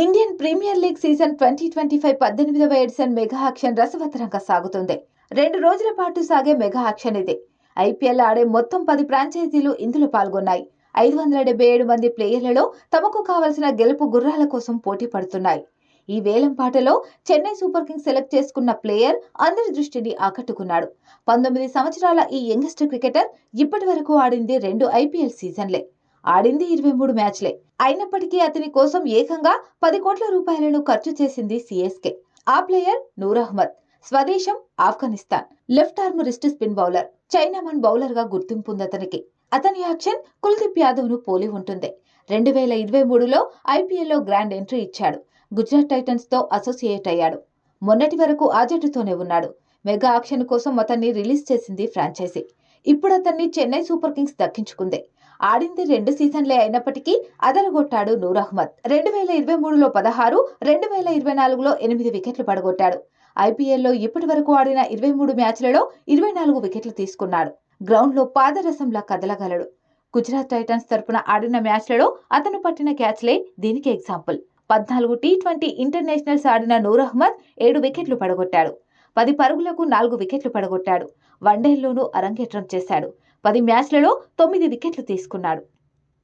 Indian Premier League season twenty twenty five పద్దెనిమిదవ edition mega auction రసవత్తరంగా సాగుతుంది. రెండు రోజుల పాటు సాగే మెగా యాక్షన్ ఇది. ఐపీఎల్ ఆడే మొత్తం పది ఫ్రాంచైజీలు ఇందులో పాల్గొన్నాయి. ఐదు వందల డెబ్బై ఏడు మంది ప్లేయర్లలో తమకు కావలసిన గెలుపు గుర్రాల కోసం పోటీ పడుతున్నాయి. ఈ వేలం పాటలో చెన్నై సూపర్ కింగ్స్ సెలెక్ట్ చేసుకున్న ప్లేయర్ అందరి దృష్టిని ఆకట్టుకున్నాడు. పంతొమ్మిది సంవత్సరాల ఈ యంగెస్ట్ క్రికెటర్ ఇప్పటి వరకు ఆడింది రెండు ఐపీఎల్ సీజన్లే. ఆడింది ఇరవై మూడు మ్యాచ్లే. అయినప్పటికీ అతని కోసం ఏకంగా పది కోట్ల రూపాయలను ఖర్చు చేసింది సిఎస్కే. ఆ player Noor Ahmed స్వదేశం Afghanistan. Left arm wrist spin bowler chinaman బౌలర్గా గుర్తింపు ఉంది అతనికి. అతని యాక్షన్ కుల్దీప్ యాదవ్ను పోలి ఉంటుంది. రెండు వేల ఇరవై మూడులో ఐపీఎల్లో గ్రాండ్ ఎంట్రీ ఇచ్చాడు. గుజరాత్ టైటన్స్తో అసోసియేట్ అయ్యాడు. మొన్నటి వరకు ఆ జట్టుతోనే ఉన్నాడు. మెగా ఆక్షన్ కోసం అతన్ని రిలీజ్ చేసింది ఫ్రాంచైజీ. ఇప్పుడు అతన్ని చెన్నై సూపర్ కింగ్స్ దక్కించుకుంది. ఆడింది రెండు సీజన్లే అయినప్పటికీ అదరగొట్టాడు నూర్ అహ్మద్. రెండు వేల ఇరవై మూడులో పదహారు రెండు వేల ఇరవై నాలుగులో ఎనిమిది వికెట్లు పడగొట్టాడు. ఐపీఎల్లో ఇప్పటి వరకు ఆడిన ఇరవై మూడు మ్యాచ్లలో ఇరవై నాలుగు వికెట్లు తీసుకున్నాడు. గ్రౌండ్లో పాదరసంలా కదలగలడు. గుజరాత్ టైటన్స్ తరపున ఆడిన మ్యాచ్లలో అతను పట్టిన క్యాచ్లే దీనికి ఎగ్జాంపుల్. పద్నాలుగు టీ ట్వంటీ ఇంటర్నేషనల్స్ ఆడిన నూర్ అహ్మద్ ఏడు వికెట్లు పడగొట్టాడు. పది పరుగులకు నాలుగు వికెట్లు పడగొట్టాడు. వన్డేల్లోనూ అరంగేట్రం చేశాడు. పది మ్యాచ్లలో తొమ్మిది వికెట్లు తీసుకున్నాడు.